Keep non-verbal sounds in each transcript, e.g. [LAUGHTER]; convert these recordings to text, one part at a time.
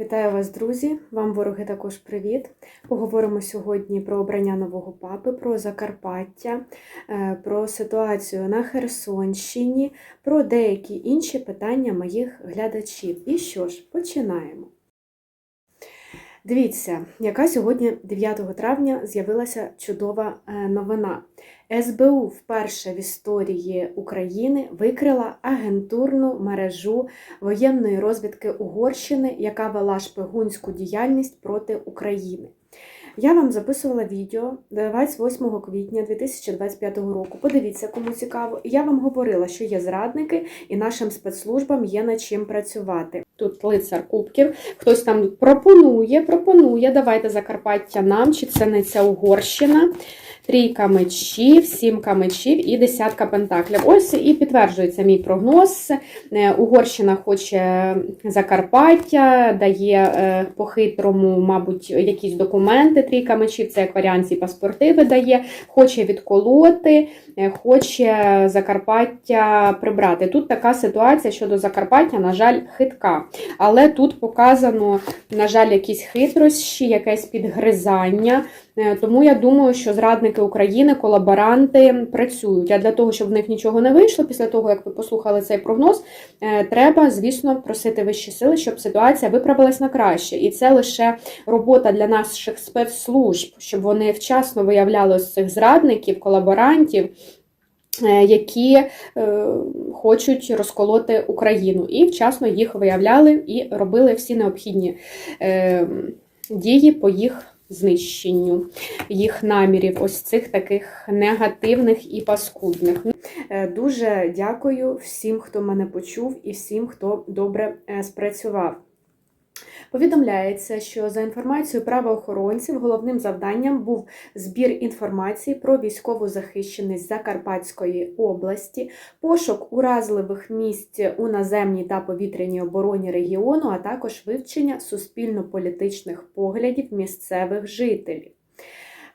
Вітаю вас, друзі! Вам вороги також привіт. Поговоримо сьогодні про обрання нового папи, про Закарпаття, е, про ситуацію на Херсонщині, про деякі інші питання моїх глядачів. І що ж, починаємо. Дивіться, яка сьогодні, 9 травня, з'явилася чудова е, новина. СБУ вперше в історії України викрила агентурну мережу воєнної розвідки Угорщини, яка вела шпигунську діяльність проти України. Я вам записувала відео 28 квітня 2025 року. Подивіться, кому цікаво. Я вам говорила, що є зрадники, і нашим спецслужбам є над чим працювати. Тут лицар кубків. Хтось там пропонує, пропонує. Давайте Закарпаття нам, чи це не ця Угорщина. Трійка мечів, сімка мечів і десятка пентаклів. Ось і підтверджується мій прогноз. Е, Угорщина хоче Закарпаття, дає е, по-хитрому, мабуть, якісь документи. Трійка мечів, це як варіант, паспорти видає, хоче відколоти, е, хоче Закарпаття прибрати. Тут така ситуація щодо Закарпаття, на жаль, хитка. Але тут показано, на жаль, якісь хитрощі, якесь підгризання. Тому я думаю, що зрадники України, колаборанти працюють. А для того, щоб в них нічого не вийшло, після того, як ви послухали цей прогноз, треба, звісно, просити вищі сили, щоб ситуація виправилась на краще. І це лише робота для наших спецслужб, щоб вони вчасно виявляли ось цих зрадників, колаборантів. Які е, хочуть розколоти Україну, і вчасно їх виявляли і робили всі необхідні е, дії по їх знищенню їх намірів, ось цих таких негативних і паскудних. Дуже дякую всім, хто мене почув, і всім, хто добре спрацював. Повідомляється, що за інформацією правоохоронців головним завданням був збір інформації про військову захищеність Закарпатської області, пошук уразливих місць у наземній та повітряній обороні регіону, а також вивчення суспільно-політичних поглядів місцевих жителів.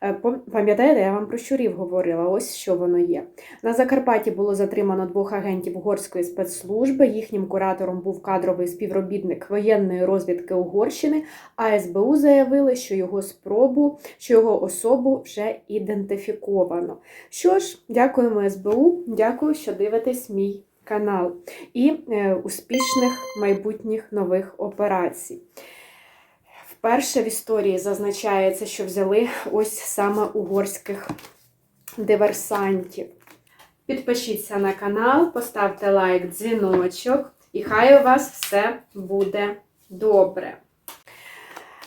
Е, пам'ятаєте, я вам про щурів говорила, ось що воно є. На Закарпатті було затримано двох агентів угорської спецслужби. Їхнім куратором був кадровий співробітник воєнної розвідки Угорщини, а СБУ заявили, що його спробу, що його особу вже ідентифіковано. Що ж, дякуємо СБУ, дякую, що дивитесь мій канал і е, успішних майбутніх нових операцій. Вперше в історії зазначається, що взяли ось саме угорських диверсантів. Підпишіться на канал, поставте лайк, дзвіночок, і хай у вас все буде добре.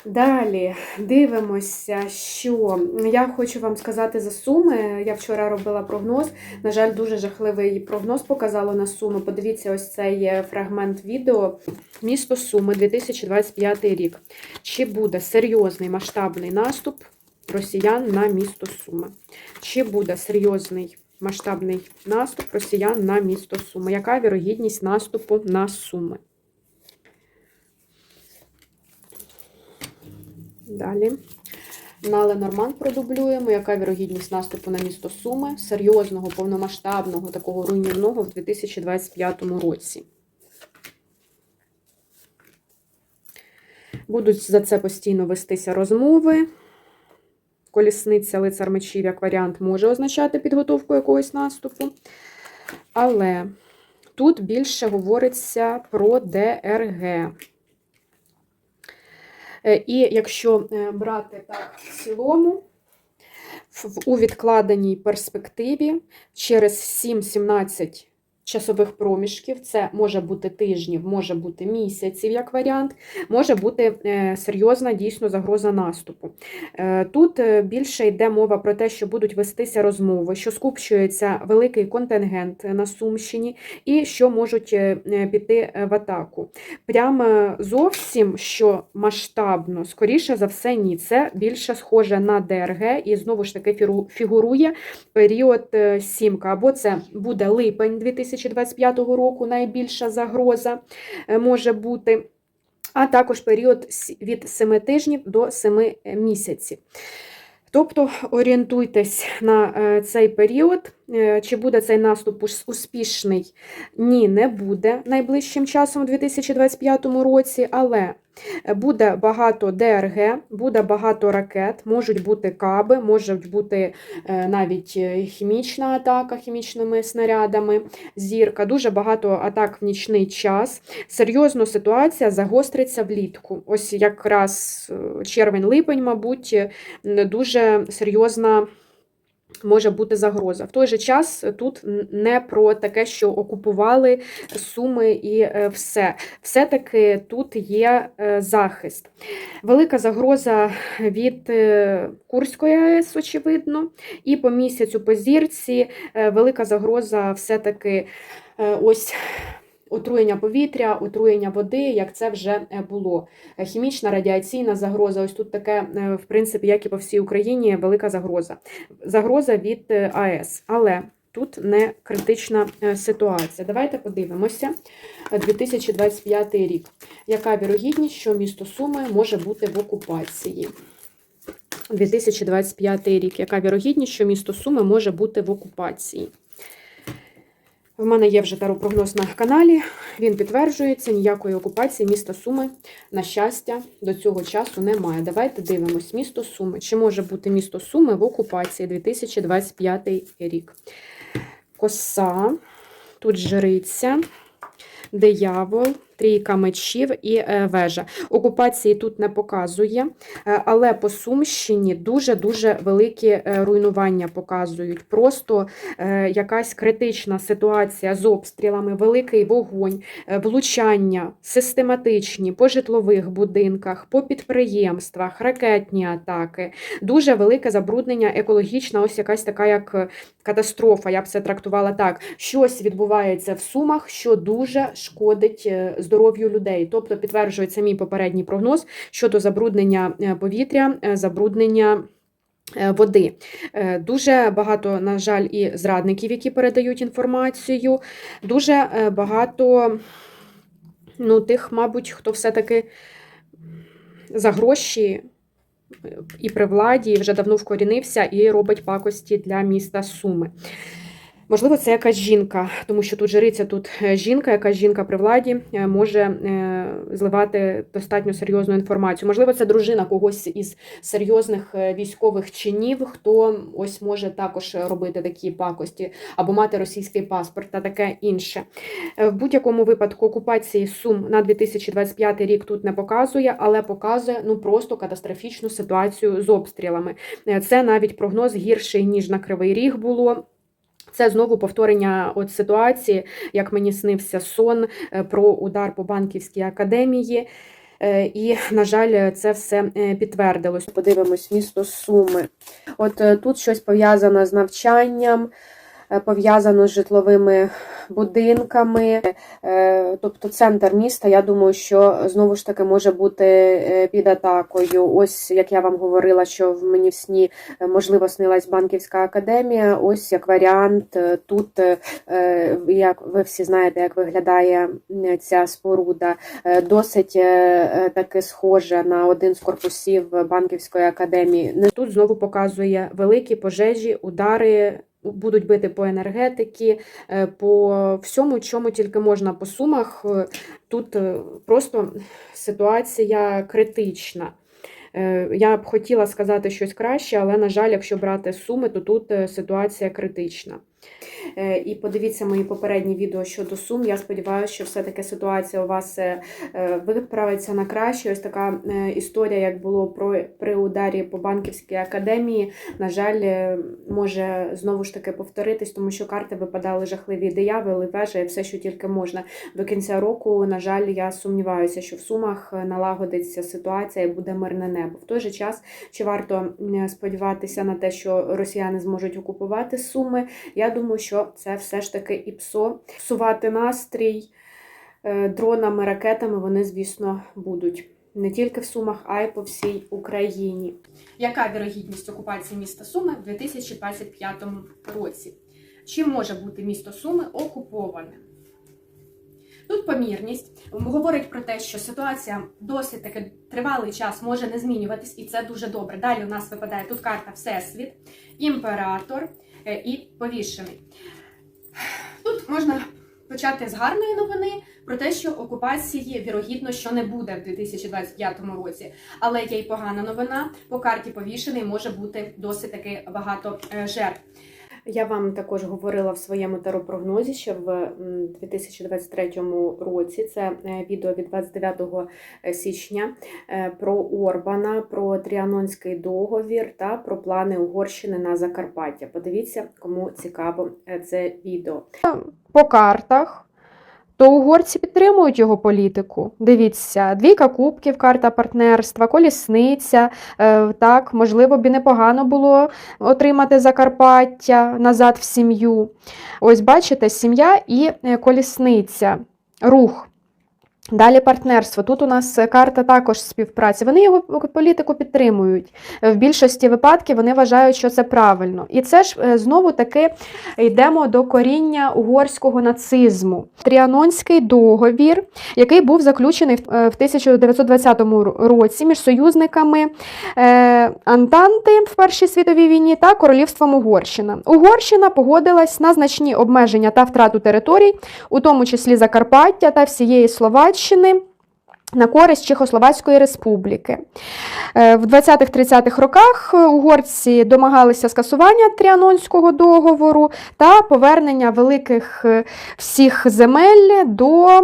Далі дивимося, що я хочу вам сказати за суми. Я вчора робила прогноз. На жаль, дуже жахливий прогноз показало на суму. Подивіться, ось цей фрагмент відео. Місто Суми 2025 рік. Чи буде серйозний масштабний наступ росіян на місто Суми? Чи буде серйозний масштабний наступ росіян на місто Суми? Яка вірогідність наступу на Суми? Далі. На Ленорман продублюємо, яка вірогідність наступу на місто Суми, серйозного, повномасштабного, такого руйнівного в 2025 році. Будуть за це постійно вестися розмови. Колісниця лицар мечів, як варіант, може означати підготовку якогось наступу. Але тут більше говориться про ДРГ. Е, і якщо е, брати так в цілому, у відкладеній перспективі через 7-17 часових проміжків, це може бути тижнів, може бути місяців, як варіант, може бути е, серйозна дійсно загроза наступу. Е, тут е, більше йде мова про те, що будуть вестися розмови, що скупчується великий контингент на Сумщині і що можуть піти в атаку. Прямо зовсім що масштабно, скоріше за все, ні. Це більше схоже на ДРГ, і знову ж таки фігурує період сімка. Або це буде липень 2000 2025 року найбільша загроза е, може бути, а також період від 7 тижнів до 7 місяців. Тобто орієнтуйтесь на е, цей період, е, чи буде цей наступ успішний? Ні, не буде найближчим часом у 2025 році, але Буде багато ДРГ, буде багато ракет, можуть бути каби, можуть бути е, навіть е, хімічна атака хімічними снарядами, зірка, дуже багато атак в нічний час. Серйозно ситуація загостриться влітку. Ось якраз е, червень-липень, мабуть, дуже серйозна. Може бути загроза. В той же час тут не про таке, що окупували Суми і е, все. Все-таки тут є е, захист. Велика загроза від е, Курської АЕС, очевидно, і по місяцю по зірці велика загроза все-таки ось. Отруєння повітря, отруєння води, як це вже е, було. Е, Хімічна радіаційна загроза. Ось тут таке, е, в принципі, як і по всій Україні, велика загроза. Загроза від АЕС. Але тут не критична ситуація. Давайте подивимося. Е, 2025 рік. Яка вірогідність, що місто Суми може бути в окупації? 2025 рік. Яка вірогідність, що місто Суми може бути в окупації? В мене є вже таропрогноз на каналі. Він підтверджується, ніякої окупації міста Суми, на щастя, до цього часу немає. Давайте дивимось. Місто Суми. Чи може бути місто Суми в окупації 2025 рік? Коса, тут жриця, диявол, трійка мечів і е, вежа. Окупації тут не показує, е, але по Сумщині дуже-дуже великі е, руйнування показують. Просто якась критична ситуація з обстрілами, великий вогонь, влучання систематичні по житлових будинках, по підприємствах, ракетні атаки, дуже велике забруднення екологічна, ось якась така як катастрофа. Я б це трактувала так. Щось відбувається в Сумах, що дуже шкодить здоров'ю людей. Тобто підтверджується мій попередній прогноз щодо забруднення е, повітря, е, забруднення. е, Води дуже багато, на жаль, і зрадників, які передають інформацію. Дуже багато ну, тих, мабуть, хто все-таки за гроші і при владі вже давно вкорінився і робить пакості для міста Суми. Можливо, це якась жінка, тому що тут жриця, тут е, жінка, якась жінка при владі е, може е, зливати достатньо серйозну інформацію. Можливо, це дружина когось із серйозних військових чинів, хто ось може також робити такі пакості, або мати російський паспорт та таке інше. В будь-якому випадку окупації Сум на 2025 рік тут не показує, але показує ну просто катастрофічну ситуацію з обстрілами. Це навіть прогноз гірший ніж на Кривий Ріг було. Це знову повторення от ситуації, як мені снився сон е, про удар по банківській академії. Е, І, на жаль, це все е, підтвердилось. Подивимось місто Суми. От тут щось пов'язано з навчанням, пов'язано з житловими будинками, Е, тобто центр міста. Я думаю, що знову ж таки може бути е, під атакою. Ось як я вам говорила, що в мені в сні е, можливо снилась банківська академія. Ось як варіант. е, Тут е, е, як ви всі знаєте, як виглядає ця споруда, е, досить е, е, таки схожа на один з корпусів банківської академії. Тут знову показує великі пожежі, удари. Будуть бити по енергетики, е, по всьому, чому тільки можна по сумах. Е, Тут е, просто ситуація критична. Я б хотіла сказати щось краще, але, на жаль, якщо брати суми, то тут ситуація критична. Е, І подивіться мої попередні відео щодо сум. Я сподіваюся, що все-таки ситуація у вас е, е, виправиться на краще. Ось така історія, як було про при ударі по банківській академії. На жаль, може знову ж таки повторитись, тому що карти випадали жахливі дияволи, вежа і все, що тільки можна. До кінця року, на жаль, я сумніваюся, що в сумах налагодиться ситуація і буде мирне небо. В той же час чи варто сподіватися на те, що росіяни зможуть окупувати суми? Я думаю, що це все ж таки і псо. Псувати настрій е, дронами, ракетами вони, звісно, будуть. Не тільки в Сумах, а й по всій Україні. Яка вірогідність окупації міста Суми в 2025 році? Чи може бути місто Суми окуповане? Тут помірність говорить про те, що ситуація досить таки тривалий час може не змінюватись, і це дуже добре. Далі у нас випадає тут карта Всесвіт, імператор е, і повішений. Тут можна почати з гарної новини, про те, що окупації вірогідно що не буде в 2025 році. Але є й погана новина. По карті повішений може бути досить таки багато е, жертв. Я вам також говорила в своєму теропрогнозі, що в м, 2023 році це е, відео від 29 січня е, про Орбана, про Тріанонський договір та про плани Угорщини на Закарпаття. Подивіться, кому цікаво е, це відео. по картах, то угорці підтримують його політику. Дивіться, двійка кубків, карта партнерства, колісниця. Е, так, можливо, б і непогано було отримати Закарпаття назад в сім'ю. Ось бачите, сім'я і е, колісниця, рух. Далі партнерство. Тут у нас е, карта також співпраці. Вони його політику підтримують. Е, В більшості випадків вони вважають, що це правильно. І це ж е, знову таки йдемо до коріння угорського нацизму. Тріанонський договір, який був заключений в е, в 1920 році між союзниками е, Антанти в Першій світовій війні та Королівством Угорщина. Угорщина погодилась на значні обмеження та втрату територій, у тому числі Закарпаття та всієї Словаччини. На користь Чехословацької республіки. Е, В 20-30-х роках угорці домагалися скасування Тріанонського договору та повернення великих е, всіх земель до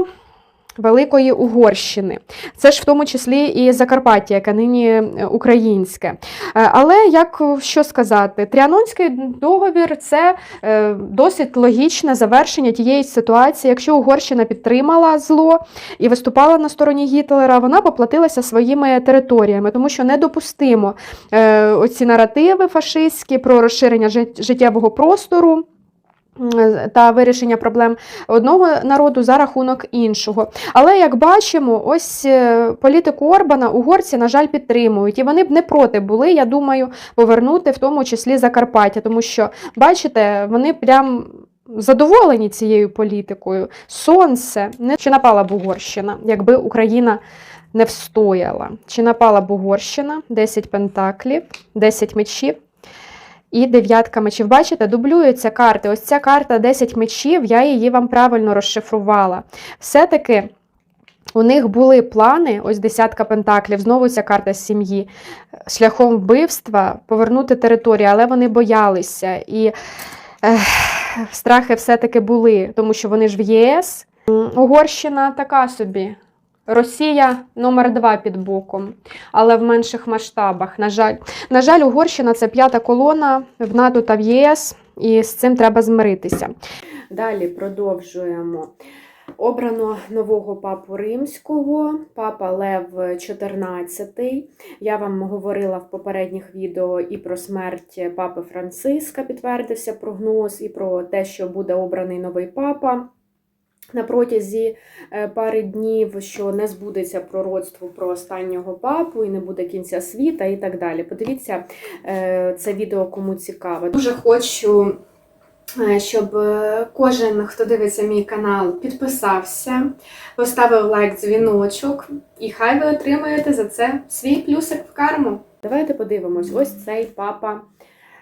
Великої Угорщини. Це ж в тому числі і Закарпаття, яке нині е, українське. Е, Але як е, що сказати, Тріанонський договір це досить логічне завершення тієї ситуації. Якщо Угорщина підтримала зло і виступала на стороні Гітлера, вона поплатилася своїми територіями, тому що недопустимо оці наративи фашистські про розширення життєвого простору. Та вирішення проблем одного народу за рахунок іншого. Але як бачимо, ось е, політику Орбана угорці, на жаль, підтримують, і вони б не проти були, я думаю, повернути в тому числі Закарпаття, тому що, бачите, вони прям. Задоволені цією політикою. Сонце не чи напала б Угорщина, якби Україна не встояла. Чи напала б Угорщина, 10 пентаклів, 10 мечів і дев'ятка мечів. Бачите, дублюються карти. Ось ця карта 10 мечів, я її вам правильно розшифрувала. Все-таки у них були плани, ось десятка пентаклів, знову ця карта сім'ї, шляхом вбивства повернути територію, але вони боялися. І ех, страхи все-таки були, тому що вони ж в ЄС. Угорщина така собі. Росія номер два під боком, але в менших масштабах. На жаль, на жаль, Угорщина це п'ята колона в НАТО та в ЄС, і з цим треба змиритися. Далі продовжуємо. Обрано нового папу римського, папа Лев XIV. Я вам говорила в попередніх відео і про смерть папи Франциска, підтвердився прогноз, і про те, що буде обраний новий папа. На протязі е, пари днів, що не збудеться пророцтво про останнього папу і не буде кінця світа і так далі. Подивіться е, це відео, кому цікаво. Дуже хочу Е, щоб кожен, хто дивиться мій канал, підписався, поставив лайк, дзвіночок, і хай ви отримаєте за це свій плюсик в карму. Давайте подивимось: ось цей папа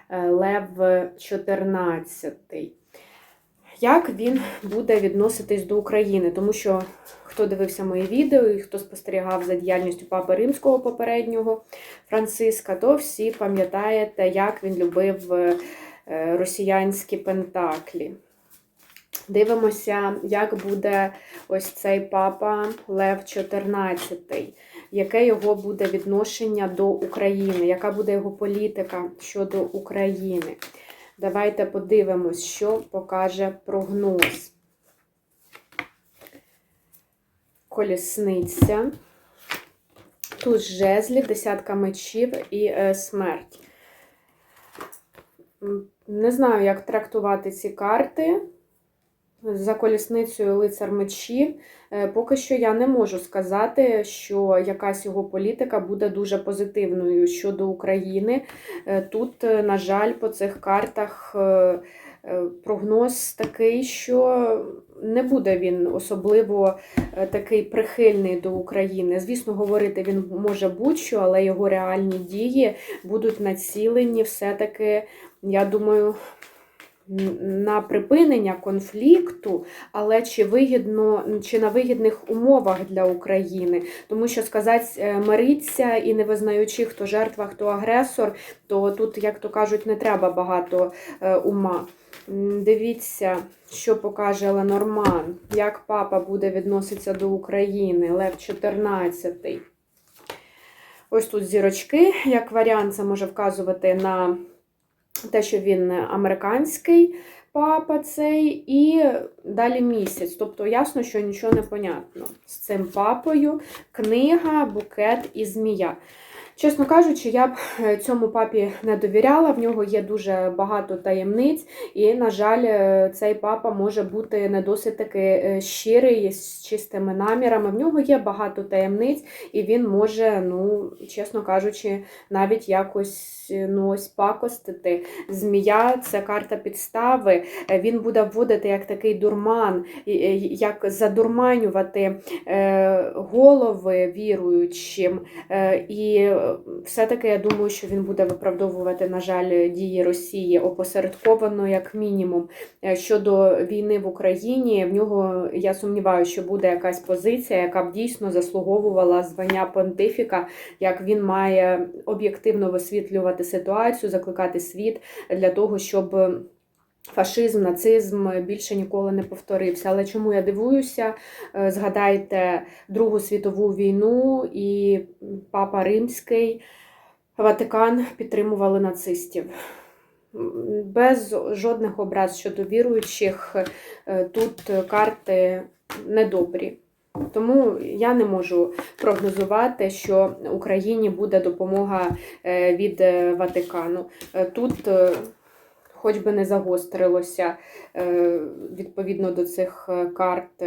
Лев 14. Як він буде відноситись до України? Тому що хто дивився мої відео і хто спостерігав за діяльністю папи римського попереднього Франциска, то всі пам'ятаєте, як він любив е, росіянські пентаклі. Дивимося, як буде ось цей папа Лев 14, яке його буде відношення до України, яка буде його політика щодо України. Давайте подивимось, що покаже прогноз. Колісниця. Тут жезлів, десятка мечів і е, смерть. Не знаю, як трактувати ці карти. За колісницею лицар мечів. Е, Поки що я не можу сказати, що якась його політика буде дуже позитивною щодо України. Е, Тут, е, на жаль, по цих картах прогноз такий, що не буде він особливо такий прихильний до України. Звісно, говорити він може будь-що, але його реальні дії будуть націлені все-таки, я думаю, на припинення конфлікту, але чи вигідно, чи на вигідних умовах для України. Тому що сказати е, мириться і не визнаючи, хто жертва, хто агресор, то тут, як то кажуть, не треба багато е, ума. Дивіться, що покаже Ленорман, як папа буде відноситися до України, Лев 14. Ось тут зірочки, як варіант, це може вказувати на те, що він американський папа цей, і далі місяць. Тобто ясно, що нічого не понятно з цим папою. Книга, букет і змія. Чесно кажучи, я б е, цьому папі не довіряла. В нього є дуже багато таємниць, і, на жаль, е, цей папа може бути не досить таки е, щирий з чистими намірами. В нього є багато таємниць, і він може, ну, чесно кажучи, навіть якось ну, ось пакостити. Змія це карта підстави. Е, Він буде вводити як такий дурман, е, як задурманювати е, голови віруючим. Е, І е, все-таки я думаю, що він буде виправдовувати, на жаль, дії Росії опосередковано, як мінімум. Е, Щодо війни в Україні, в нього я сумніваюся, що буде якась позиція, яка б дійсно заслуговувала звання понтифіка, як він має об'єктивно висвітлювати ситуацію, закликати світ для того, щоб. Фашизм, нацизм більше ніколи не повторився. Але чому я дивуюся? Е, Згадайте Другу світову війну і Папа Римський, Ватикан підтримували нацистів. Без жодних образ щодо віруючих е, тут карти недобрі. Тому я не можу прогнозувати, що Україні буде допомога е, від е, Ватикану. Е, Тут хоч би не загострилося відповідно до цих карт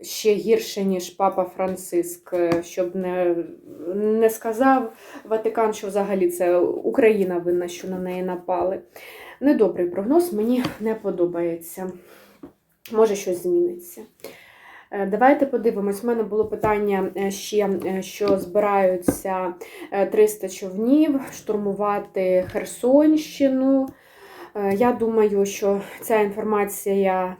ще гірше, ніж папа Франциск, щоб не, не сказав Ватикан, що взагалі це Україна винна, що на неї напали. Недобрий прогноз, мені не подобається. Може, щось зміниться. Е, Давайте подивимось. У мене було питання е, ще, е, що збираються е, 300 човнів штурмувати Херсонщину. Я думаю, що ця інформація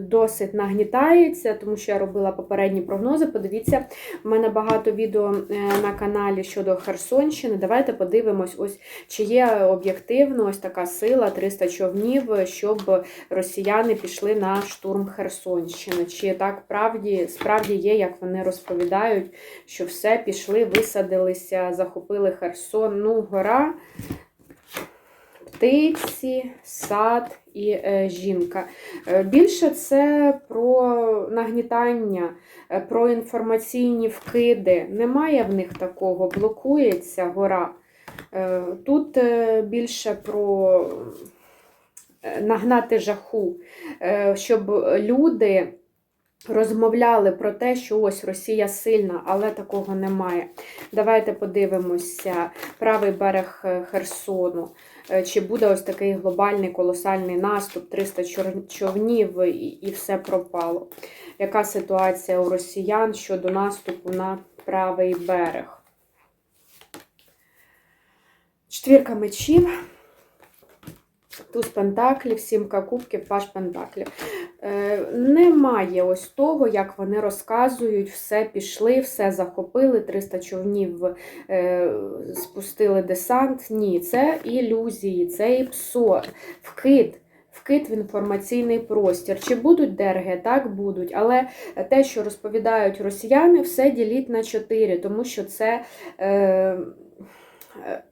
досить нагнітається, тому що я робила попередні прогнози. Подивіться, в мене багато відео е, на каналі щодо Херсонщини. Давайте подивимось, ось чи є об'єктивно ось така сила 300 човнів, щоб росіяни пішли на штурм Херсонщини. Чи так правді, справді є, як вони розповідають, що все пішли, висадилися, захопили Херсон. Ну, гора птиці, сад і е, жінка. Е, Більше це про нагнітання, е, про інформаційні вкиди. Немає в них такого, блокується гора. Тут більше про нагнати жаху, щоб люди. Розмовляли про те, що ось Росія сильна, але такого немає. Давайте подивимося правий берег Херсону. Е, Чи буде ось такий глобальний колосальний наступ, 300 човнів і, і все пропало? Яка ситуація у росіян щодо наступу на правий берег? Четвірка мечів. Туз Пентаклів, сімка кубків, паш Пентаклів. Е, немає ось того, як вони розказують, все пішли, все захопили, 300 човнів е, спустили десант. Ні, це ілюзії, це і псо, вкид. Вкид в інформаційний простір. Чи будуть ДРГ? Так будуть. Але те, що розповідають росіяни, все діліть на 4, тому що це е, е,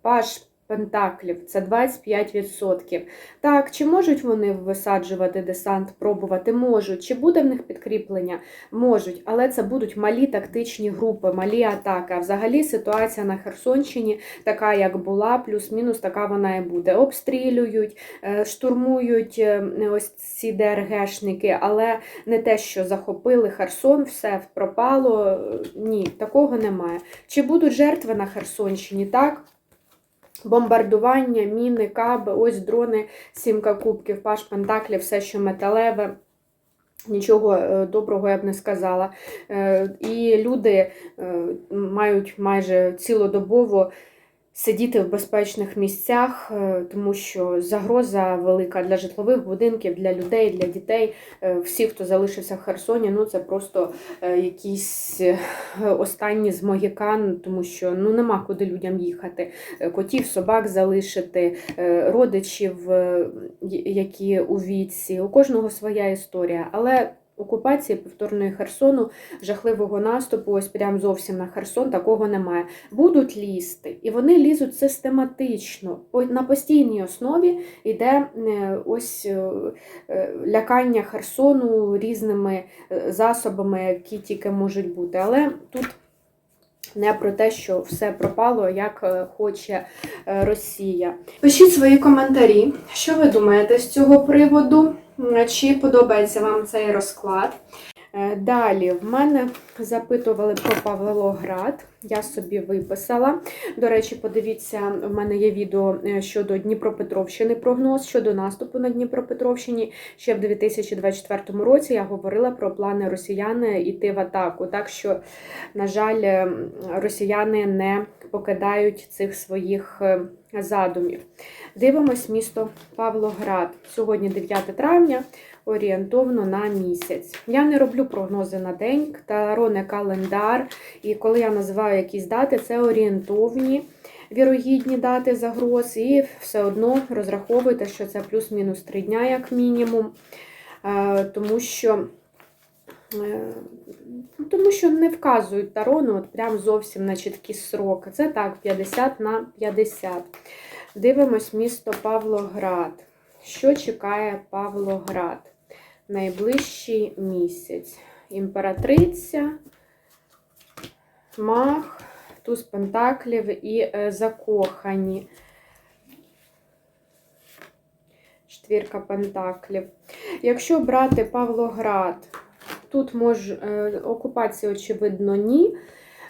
паш Пентаклів, це 25%. Так, чи можуть вони висаджувати десант, пробувати? Можуть. Чи буде в них підкріплення? Можуть, але це будуть малі тактичні групи, малі атаки. А взагалі ситуація на Херсонщині така, як була, плюс-мінус така вона і буде. Обстрілюють, е, штурмують е, ось ці ДРГшники, але не те, що захопили Херсон, все пропало. Ні, такого немає. Чи будуть жертви на Херсонщині? Так. Бомбардування, міни, каби, ось дрони, сімка кубків, паш пентаклі, все, що металеве. Нічого е, доброго я б не сказала. Е, І люди е, мають майже цілодобово сидіти в безпечних місцях, е, тому що загроза велика для житлових будинків, для людей, для дітей. Е, Всі, хто залишився в Херсоні, ну це просто е, якісь останні з могікан, тому що ну нема куди людям їхати. Котів, собак залишити, родичів, які у віці. У кожного своя історія. Але окупації повторної Херсону, жахливого наступу, ось прям зовсім на Херсон, такого немає. Будуть лізти, і вони лізуть систематично. На постійній основі йде е, ось е, е, лякання Херсону різними засобами, які тільки можуть бути. Але тут не про те, що все пропало, як хоче Росія. Пишіть свої коментарі, що ви думаєте з цього приводу, чи подобається вам цей розклад. Е, Далі в мене запитували про Павлоград. Я собі виписала. До речі, подивіться, в мене є відео е, щодо Дніпропетровщини прогноз щодо наступу на Дніпропетровщині. Ще в 2024 році я говорила про плани росіяни йти в атаку. Так що, на жаль, е, росіяни не покидають цих своїх е, задумів. Дивимось місто Павлоград. Сьогодні 9 травня, орієнтовно на місяць. Я не роблю прогнози на день, таро не календар. І коли я називаю якісь дати, це орієнтовні вірогідні дати загроз, і все одно розраховуйте, що це плюс-мінус 3 дня, як мінімум. Е, Тому що. Е, Тому що не вказують таро, ну от прям зовсім на чіткі сроки. Це так, 50 на 50. Дивимось місто Павлоград. Що чекає Павлоград? Найближчий місяць. Імператриця, мах, туз пентаклів і е, закохані. Четвірка пентаклів. Якщо брати Павлоград, тут мож, е, окупації, очевидно, ні.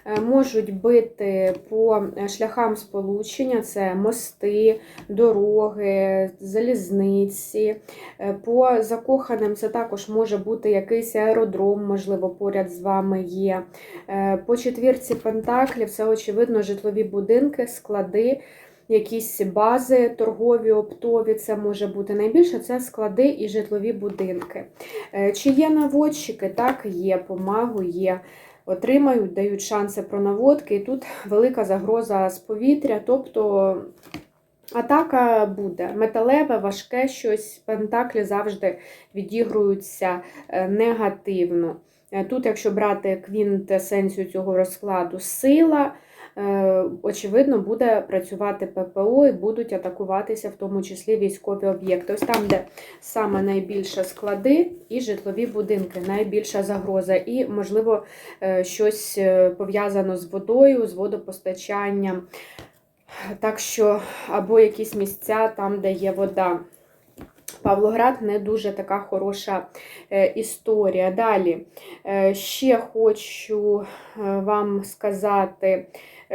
Е, Можуть бити по е, шляхам сполучення, це мости, дороги, залізниці. По закоханим це також може бути якийсь аеродром, можливо, поряд з вами є. По четвірці пентаклів це, очевидно, житлові будинки, склади, якісь бази торгові, оптові. Це може бути найбільше це склади і житлові будинки. Е, Чи є наводчики? Так, є, помагу є. Отримають, дають шанси про наводки. І тут велика загроза з повітря, тобто атака буде. Металеве, важке щось, пентаклі завжди відігруються е, негативно. Е, Тут, якщо брати квінтесенцію цього розкладу, сила, очевидно, буде працювати ППО і будуть атакуватися в тому числі військові об'єкти. Ось там, де саме найбільше склади і житлові будинки, найбільша загроза, і, можливо, е, щось е, пов'язано з водою, з водопостачанням. Так що, або якісь місця там, де є вода. Павлоград не дуже така хороша е, історія. Далі е, ще хочу е, вам сказати, е,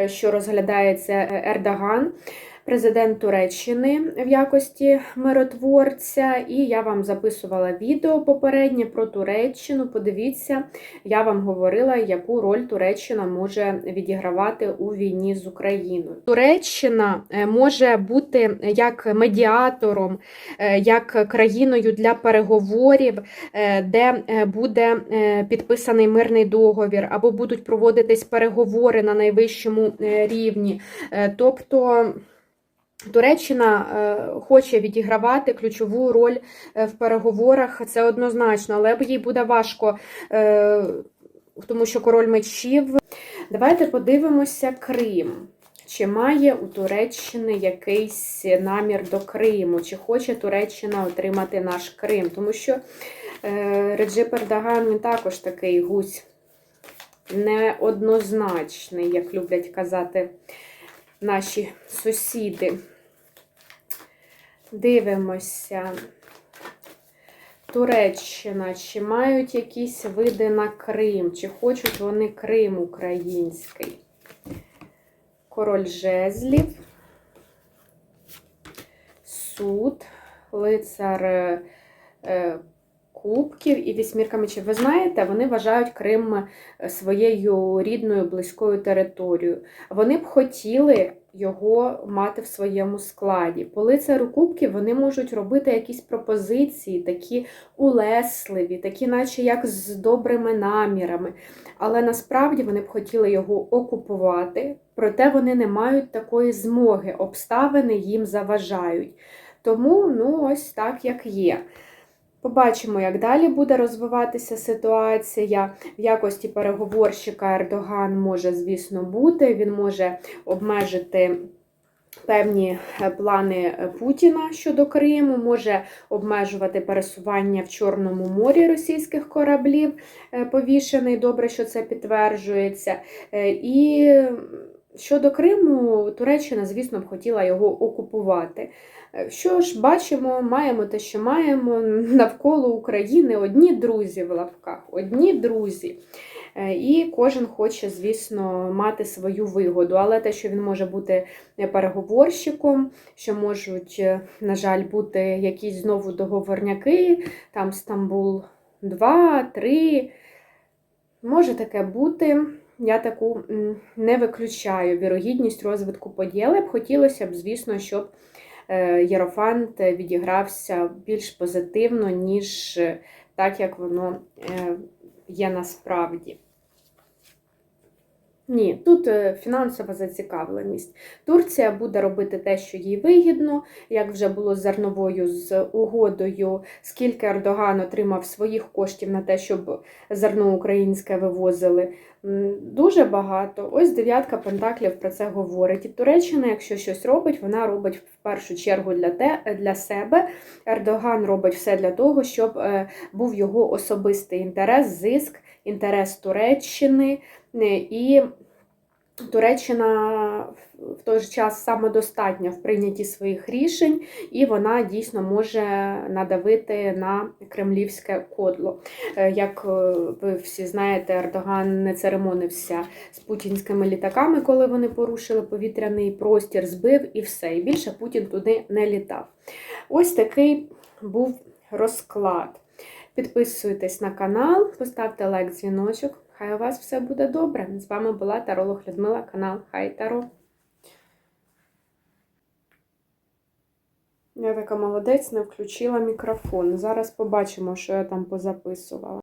що розглядається е, Ердоган, президент Туреччини в якості миротворця. І я вам записувала відео попереднє про Туреччину. Подивіться, я вам говорила, яку роль Туреччина може відігравати у війні з Україною. Туреччина е, може бути як медіатором, е, як країною для переговорів, е, де буде підписаний мирний договір, або будуть проводитись переговори на найвищому рівні. Тобто. Туреччина е, хоче відігравати ключову роль е, в переговорах, це однозначно, але їй буде важко, е, тому що король мечів. Давайте подивимося Крим. Чи має у Туреччини якийсь намір до Криму? Чи хоче Туреччина отримати наш Крим? Тому що Реджип Ердоган він також такий гусь неоднозначний, як люблять казати наші сусіди. Дивимося. Туреччина, чи мають якісь види на Крим, чи хочуть вони Крим український? Король жезлів, суд, лицар е, кубків і вісьмірка мечів. Ви знаєте, вони вважають Крим е, своєю рідною близькою територією. Вони б хотіли його мати в своєму складі. По лицарю кубків вони можуть робити якісь пропозиції, такі улесливі, такі, наче як з добрими намірами. Але насправді вони б хотіли його окупувати, проте вони не мають такої змоги, обставини їм заважають. Тому, ну, ось так, як є. Побачимо, як далі буде розвиватися ситуація. В якості переговорщика Ердоган може, звісно, бути. Він може обмежити певні е, плани е, Путіна щодо Криму, може обмежувати пересування в Чорному морі російських кораблів, е, повішений. Добре, що це підтверджується. І щодо Криму, Туреччина, звісно, б хотіла його окупувати. Е, Що ж, бачимо, маємо те, що маємо [LAUGHS] навколо України одні друзі в лапках, одні друзі. Е, І кожен хоче, звісно, мати свою вигоду. Але те, що він може бути переговорщиком, що можуть, е, на жаль, бути якісь знову договорняки, там Стамбул 2, 3. Може таке бути. Я таку не виключаю вірогідність розвитку подій, але б хотілося б, звісно, щоб е, Єрофант відігрався більш позитивно, ніж е, так, як воно е, є насправді. Ні, тут е, фінансова зацікавленість. Турція буде робити те, що їй вигідно, як вже було з зерновою з угодою, скільки Ердоган отримав своїх коштів на те, щоб зерно українське вивозили. Дуже багато. Ось дев'ятка пентаклів про це говорить. І Туреччина, якщо щось робить, вона робить в першу чергу для, те, для себе. Ердоган робить все для того, щоб е, був його особистий інтерес, зиск, інтерес Туреччини. Е, І Туреччина в той же час самодостатня в прийнятті своїх рішень, і вона дійсно може надавити на кремлівське кодло. Е, Як е, ви всі знаєте, Ердоган не церемонився з путінськими літаками, коли вони порушили повітряний простір, збив і все. І більше Путін туди не літав. Ось такий був розклад. Підписуйтесь на канал, поставте лайк, дзвіночок. Хай у вас все буде добре. З вами була Таролог Людмила, канал Хай Таро. Я така молодець, не включила мікрофон. Зараз побачимо, що я там позаписувала.